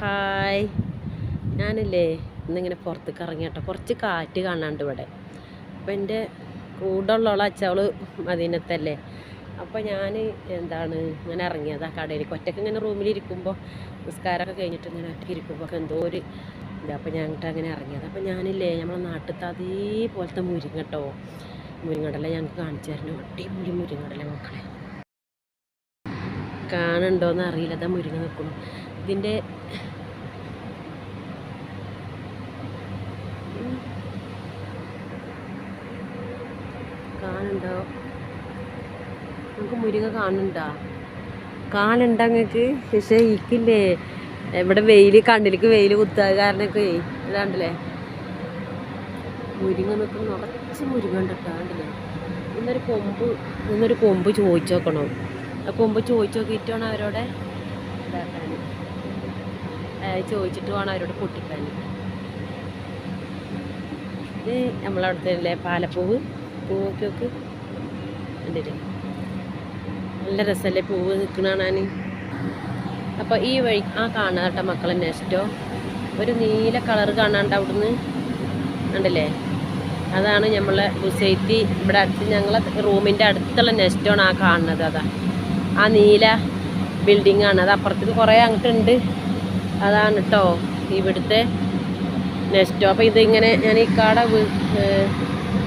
Hi. ഞാനില്ലേ ഇന്നിങ്ങനെ പുറത്തേക്ക് ഇറങ്ങി കേട്ടോ കുറച്ച് കാറ്റ് കാണാണ്ട് ഇവിടെ. അപ്പം എന്റെ കൂടെ ഉള്ള അച്ചവൾ മദീനത്തല്ലേ? അപ്പോൾ ഞാൻ എന്താണ് ഇങ്ങനെ ഇറങ്ങിയതാ കടയിലേക്ക്. ഒറ്റയ്ക്ക് ഇങ്ങനെ റൂമിലിരിക്കുമ്പോൾ നിസ്കാരമൊക്കെ കഴിഞ്ഞിട്ട് ഇങ്ങനെ ഒറ്റയ്ക്ക് ഇരിക്കുമ്പോൾ എന്തോ ഒരു ഇത്. അപ്പോൾ ഞാൻ അങ്ങനെ ഇറങ്ങിയത്. അപ്പോൾ ഞാനില്ലേ നമ്മളെ നാട്ടിലത്തെ അതേപോലത്തെ മുരിങ്ങ കേട്ടോ മുരിങ്ങടല ഞങ്ങൾക്ക് കാണിച്ചു തരണം അടിപൊളി മുരിങ്ങടല മക്കളെ. കാണുന്നുണ്ടോയെന്ന് അറിയില്ല. അതാ മുരിങ്ങ നിൽക്കുന്നു. ഇതിന്റെ കാണുണ്ടോ നമുക്ക് മുരിങ്ങ കാണുന്നുണ്ടോ കാണുന്നുണ്ടോ നിങ്ങൾക്ക് പക്ഷേ ഇക്കില്ലേ ഇവിടെ വെയിൽ കണ്ണിലേക്ക് വെയിൽ കുത്താ കാരണമൊക്കെ ഇതാണ്ടല്ലേ? മുരിങ്ങ നിൽക്കുന്ന നിറച്ച് മുരിങ്ങ ഉണ്ടാണ്ടല്ലേ ഇന്നൊരു കൊമ്പ് ഇന്നൊരു കൊമ്പ് ചോദിച്ചു നോക്കണം. ആ കൊമ്പ് ചോദിച്ചു നോക്കിയിട്ടാണ് അവരോടെ ഇതാക്കാൻ ചോദിച്ചിട്ട് വേണം അവരോട് പൊട്ടിക്കാൻ ഇത് നമ്മളവിടുത്തെ അല്ലേ പാലപ്പൂവ്? പൂവൊക്കെ ഒക്കെ നല്ല രസമല്ലേ പൂവ് നിൽക്കണ കാണാൻ? അപ്പോൾ ഈ വഴി ആ കാണാം കേട്ടോ മക്കളെ നെസ്റ്റോ. ഒരു നീല കളർ കാണാണ്ട് അവിടുന്ന്. ഉണ്ടല്ലേ അതാണ് നമ്മളെ ബുസൈറ്റി ഇവിടെ അടുത്ത് ഞങ്ങളെ റൂമിന്റെ അടുത്തുള്ള നെസ്റ്റോണ് ആ കാണുന്നത്. അതാ. ആ നീല ബിൽഡിംഗ് ആണ് അത് അപ്പുറത്തേക്ക് കുറേ അങ്ങോട്ടുണ്ട്. അതാണ് കേട്ടോ ഇവിടുത്തെ നെക്സ്റ്റ്. അപ്പോൾ ഇതിങ്ങനെ ഞാൻ ഈ കട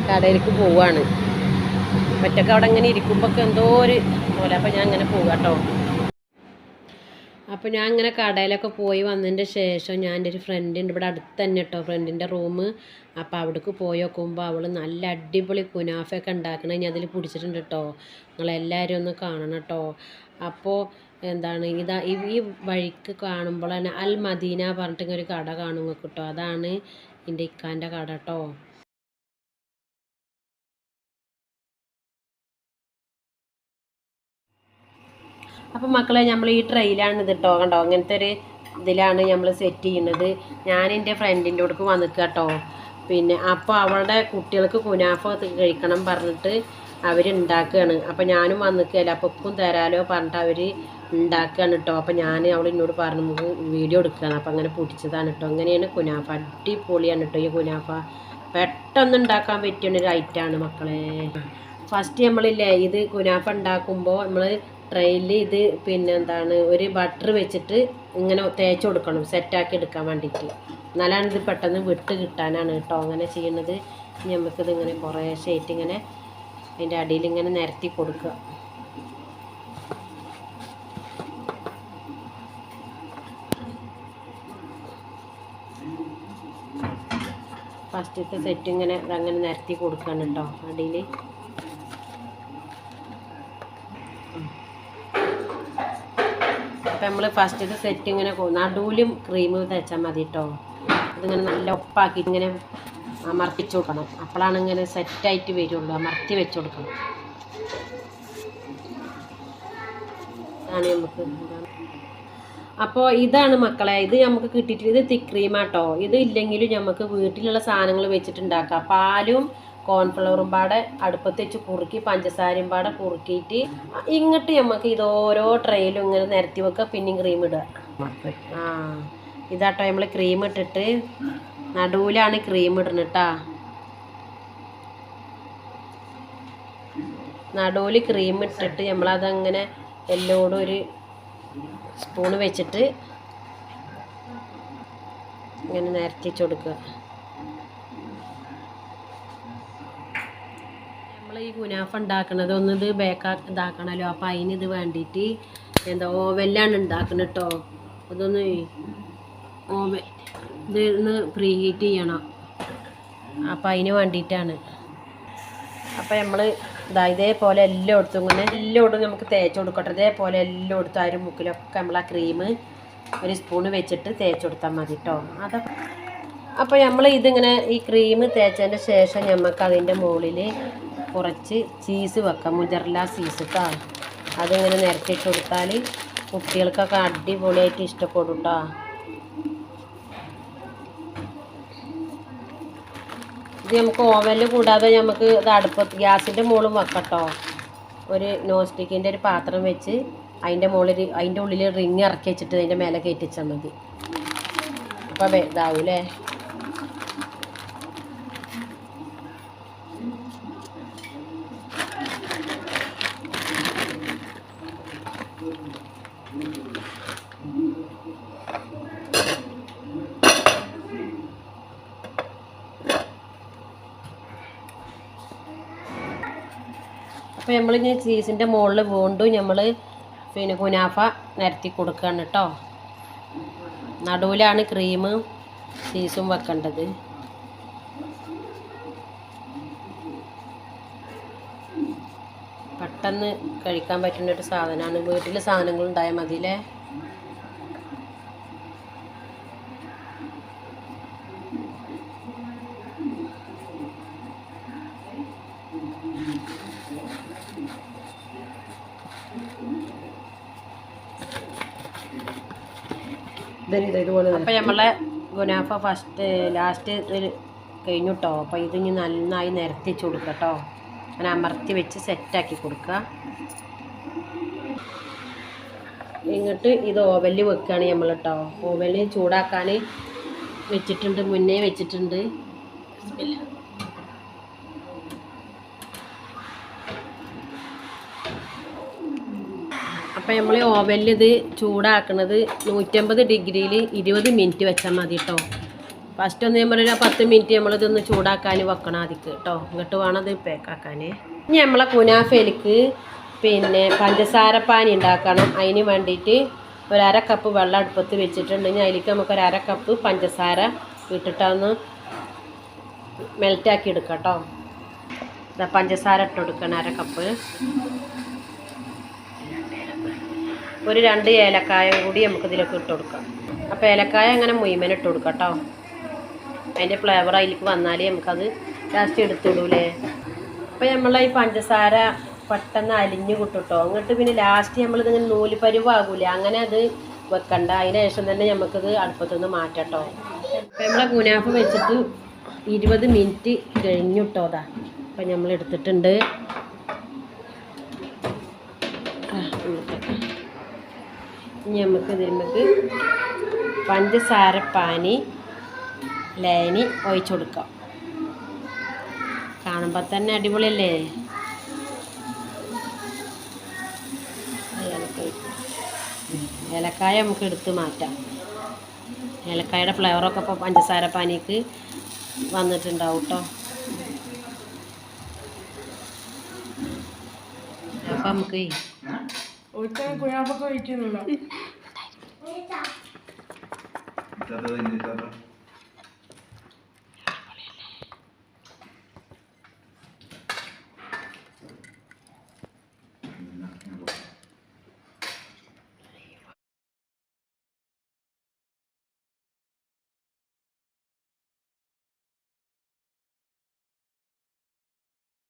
കടയിലേക്ക് പോവാണ്. ഒറ്റയ്ക്ക് അവിടെ അങ്ങനെ ഇരിക്കുമ്പോൾ എന്തോ ഒരു പോലെ. അപ്പോൾ ഞാൻ അങ്ങനെ പോവാം കേട്ടോ അപ്പോൾ ഞാൻ ഇങ്ങനെ കടയിലൊക്കെ പോയി വന്നതിന്റെ ശേഷം ഞാൻ എന്റെ ഒരു ഫ്രണ്ട് ഉണ്ട്. ഇവിടെ അടുത്ത് തന്നെ കേട്ടോ ഫ്രണ്ടിന്റെ റൂം അപ്പോൾ അവിടേക്ക് പോയി നോക്കുമ്പോൾ അവൾ നല്ല അടിപൊളി കുനാഫയൊക്കെ ഉണ്ടാക്കണേ ഞാൻ അതിൽ പിടിച്ചിട്ടുണ്ട് കേട്ടോ നിങ്ങളെല്ലാവരും ഒന്ന് കാണണം കേട്ടോ അപ്പോൾ എന്താണ് ഇതാ ഈ വഴിക്ക് കാണുമ്പോൾ തന്നെ അൽ മദീന പറഞ്ഞിട്ട് ഒരു കട കാണും കേട്ടോ. അതാണ് എന്റെ ഇക്കാന്റെ കട കേട്ടോ. അപ്പം മക്കളെ നമ്മൾ ഈ ട്രെയിലാണ് ഇത് കേട്ടോ കണ്ടോ? അങ്ങനത്തെ ഒരു ഇതിലാണ് നമ്മൾ സെറ്റ് ചെയ്യുന്നത്. ഞാൻ എന്റെ ഫ്രണ്ടിന്റെ അടുക്ക് വന്നിക്കുക കേട്ടോ. പിന്നെ അപ്പോൾ അവളുടെ കുട്ടികൾക്ക് കുനാഫ കഴിക്കണം പറഞ്ഞിട്ട് അപ്പം അപ്പോൾ ഞാനും വന്നിക്കുകയല്ല. അപ്പോൾ ഉപ്പും തരാലോ പറഞ്ഞിട്ട് അവർ ഉണ്ടാക്കുകയാണ് കേട്ടോ അപ്പോൾ ഞാൻ അവൾ എന്നോട് പറഞ്ഞു നമുക്ക് വീഡിയോ എടുക്കുകയാണ് അപ്പോൾ അങ്ങനെ പൊടിച്ചതാണ് കേട്ടോ അങ്ങനെയാണ് കുനാഫ. അടിപൊളിയാണ് കേട്ടോ ഈ കുനാഫ. പെട്ടെന്ന് ഉണ്ടാക്കാൻ പറ്റിയ ഒരു ഐറ്റമാണ് മക്കളെ. ഫസ്റ്റ് നമ്മളില്ലേ ഇത് കുനാഫ ഉണ്ടാക്കുമ്പോൾ നമ്മൾ ട്രെയിനിൽ ഇത് പിന്നെ എന്താണ് ഒരു ബട്ടർ വെച്ചിട്ട് ഇങ്ങനെ തേച്ച് കൊടുക്കണം സെറ്റാക്കി എടുക്കാൻ വേണ്ടിയിട്ട്. എന്നാലാണ് ഇത് പെട്ടെന്ന് വിട്ട് കിട്ടാനാണ് കേട്ടോ അങ്ങനെ ചെയ്യുന്നത്. ഇങ്ങനെ കുറേ ഷേറ്റ് ഇങ്ങനെ അതിന്റെ അടിയിൽ ഇങ്ങനെ നിരത്തി കൊടുക്കുക. ഫസ്റ്റത്തെ സെറ്റ് ഇങ്ങനെ അങ്ങനെ നിരത്തി കൊടുക്കണം കേട്ടോ അടിയിൽ. അപ്പം നമ്മൾ ഫസ്റ്റത്തെ സെറ്റ് ഇങ്ങനെ നടുവിലും ക്രീം തേച്ചാൽ മതി കേട്ടോ. ഇതിങ്ങനെ നല്ല ഉപ്പാക്കി ഇങ്ങനെ അമർത്തിച്ച് കൊടുക്കണം. അപ്പോഴാണ് ഇങ്ങനെ സെറ്റായിട്ട് വരുള്ളൂ. അമർത്തി വെച്ചു കൊടുക്കണം. ആണ് നമുക്ക്. അപ്പോൾ ഇതാണ് മക്കളെ ഇത് നമുക്ക് കിട്ടിയിട്ട് ഇത് തിക്രീമാട്ടോ ക്രീമാട്ടോ ഇത് ഇല്ലെങ്കിലും നമുക്ക് വീട്ടിലുള്ള സാധനങ്ങൾ വെച്ചിട്ടുണ്ടാക്കാം. പാലും കോൺഫ്ലവറും പാടെ അടുപ്പത്ത് വെച്ച് കുറുക്കി പഞ്ചസാരയും പാടെ കുറുക്കിയിട്ട് ഇങ്ങോട്ട് നമുക്ക് ഇത് ഓരോ ട്രെയിലും ഇങ്ങനെ നിരത്തി വെക്കുക. പിന്നെയും ക്രീം ഇടുക. ആ ഇതാട്ടോ നമ്മൾ ക്രീം ഇട്ടിട്ട് നടുവിലാണ് ക്രീം ഇടുന്നത് കേട്ടാ നടുവിൽ ക്രീം ഇട്ടിട്ട് നമ്മളതങ്ങനെ എല്ലോടും ഒരു സ്പൂൺ വെച്ചിട്ട് ഇങ്ങനെ നിരത്തിച്ച് നമ്മൾ ഈ കുനാഫ് ഉണ്ടാക്കുന്നത് ഒന്ന് ഇത് ബേക്കാ ഇതാക്കണമല്ലോ അപ്പം അതിന് ഇത് വേണ്ടിയിട്ട് എന്താ ഓവനിലാണ് ഉണ്ടാക്കുന്നത് കേട്ടോ അതൊന്ന് ഓവൻ ഇത് ഒന്ന് പ്രീ ഹീറ്റ് ചെയ്യണം. അപ്പം അതിന് വേണ്ടിയിട്ടാണ്. അപ്പം നമ്മൾ ഇതാ ഇതേപോലെ എല്ലായിടത്തും ഇങ്ങനെ എല്ലായിടത്തും നമുക്ക് തേച്ച് കൊടുക്കട്ടെ. ഇതേപോലെ എല്ലായിടത്തും ഒരു മുക്കിലൊക്കെ നമ്മൾ ആ ക്രീം ഒരു സ്പൂണ് വെച്ചിട്ട് തേച്ച് കൊടുത്താൽ മതി കേട്ടോ അതൊക്കെ. അപ്പോൾ നമ്മൾ ഇതിങ്ങനെ ഈ ക്രീം തേച്ചതിന്റെ ശേഷം നമുക്ക് അതിന്റെ മുകളിൽ കുറച്ച് ചീസ് വെക്കാം. മുജർല ചീസ് കേട്ടോ അതിങ്ങനെ നിരത്തിയിട്ട് കൊടുത്താൽ കുട്ടികൾക്കൊക്കെ അടിപൊളിയായിട്ട് ഇഷ്ടപ്പെടും കേട്ടോ ഇത് നമുക്ക് ഓവനിൽ കൂടാതെ നമുക്ക് ഇത് അടുപ്പത്ത് ഗ്യാസിന്റെ മുകളിൽ വെക്കട്ടോ. ഒരു നോൺ സ്റ്റിക്കിന്റെ ഒരു പാത്രം വെച്ച് അതിന്റെ മുകളിൽ അതിന്റെ ഉള്ളിൽ റിങ് ഇറക്കി വെച്ചിട്ട് അതിന്റെ മേലെ കയറ്റിച്ചാൽ മതി. അപ്പോൾ ഇതാവൂലേ? അപ്പോൾ നമ്മൾ ഇനി ചീസിന്റെ മുകളിൽ വീണ്ടും നമ്മൾ പിന്നെ കുനാഫ നിരത്തി കൊടുക്കുകയാണ് കേട്ടോ നടുവിലാണ് ക്രീം ചീസും വെക്കേണ്ടത്. പെട്ടെന്ന് കഴിക്കാൻ പറ്റുന്ന ഒരു സാധനമാണ് വീട്ടിൽ സാധനങ്ങൾ ഉണ്ടായാൽ അപ്പം നമ്മളെ ഗുനാഫ ഫസ്റ്റ് ലാസ്റ്റ് ഇതിൽ കഴിഞ്ഞു കേട്ടോ അപ്പോൾ ഇത് ഇനി നന്നായി നിരത്തിച്ച് കൊടുക്കുക കേട്ടോ അങ്ങനെ അമർത്തി വെച്ച് സെറ്റാക്കി കൊടുക്കുക. എന്നിട്ട് ഇത് ഓവലിൽ വെക്കുകയാണ് നമ്മൾ കേട്ടോ ഓവലിൽ ചൂടാക്കാൻ വെച്ചിട്ടുണ്ട് മുന്നേ വെച്ചിട്ടുണ്ട്. അപ്പോൾ നമ്മൾ ഓവനിൽ ഇത് ചൂടാക്കണത് നൂറ്റമ്പത് ഡിഗ്രിയിൽ ഇരുപത് മിനിറ്റ് വെച്ചാൽ മതി കേട്ടോ ഫസ്റ്റ് ഒന്ന് നമ്മൾ ഒരു പത്ത് മിനിറ്റ് നമ്മളിതൊന്ന് ചൂടാക്കാൻ വെക്കണം ആദ്യം കേട്ടോ ഇങ്ങോട്ട് വേണം അത് പേക്കാക്കാൻ ഇനി നമ്മളെ കുനാഫയിലേക്ക് പിന്നെ പഞ്ചസാര പാനി ഉണ്ടാക്കണം. അതിന് വേണ്ടിയിട്ട് ഒരു അര കപ്പ് വെള്ളം അടുപ്പത്ത് വെച്ചിട്ടുണ്ടെങ്കിൽ അതിലേക്ക് നമുക്ക് ഒരു അര കപ്പ് പഞ്ചസാര ഇട്ടിട്ടൊന്ന് മെൽറ്റാക്കി എടുക്കാം കേട്ടോ പഞ്ചസാര ഇട്ട് കൊടുക്കണം അര കപ്പ് ഒരു രണ്ട് ഏലക്കായം കൂടി നമുക്ക് ഇതിലേക്ക് ഇട്ട് കൊടുക്കാം. അപ്പോൾ ഏലക്കായ അങ്ങനെ മുയ്മൻ ഇട്ട് കൊടുക്കാം കേട്ടോ അതിന്റെ ഫ്ലേവർ അതിലേക്ക് വന്നാലേ നമുക്കത് ലാസ്റ്റ് എടുത്തിടൂലേ അപ്പോൾ നമ്മൾ ഈ പഞ്ചസാര പെട്ടെന്ന് അലിഞ്ഞു കിട്ടുട്ടോ എന്നിട്ട് പിന്നെ ലാസ്റ്റ് നമ്മളിതിങ്ങനെ നൂൽ പരുവാകൂലേ അങ്ങനെ അത് വെക്കണ്ട. അതിന് ശേഷം തന്നെ നമുക്കിത് അടുപ്പത്തുനിന്ന് മാറ്റട്ടോ അപ്പോൾ നമ്മളെ കുനാഫ് വെച്ചിട്ട് ഇരുപത് മിനിറ്റ് കഴിഞ്ഞു കേട്ടോ അതാ അപ്പം നമ്മൾ എടുത്തിട്ടുണ്ട് ആ, ഇങ്ങോട്ട്. ഇനി നമുക്ക് ഇതിലേക്ക് പഞ്ചസാര പാനി ലൈനി ഒഴിച്ചു കൊടുക്കാം. കാണുമ്പോൾ തന്നെ അടിപൊളിയല്ലേ? ഏലക്കായ. നമുക്ക് എടുത്ത് മാറ്റാം. ഏലക്കായുടെ ഫ്ലേവറൊക്കെ ഇപ്പോൾ പഞ്ചസാര പാനിക്ക് വന്നിട്ടുണ്ടാവും കേട്ടോ അപ്പം നമുക്ക് കുഴാപ്പൊക്കെ വയ്ക്കുന്നുണ്ടോ ഇതാ ഇതിന്റെ ഇതാ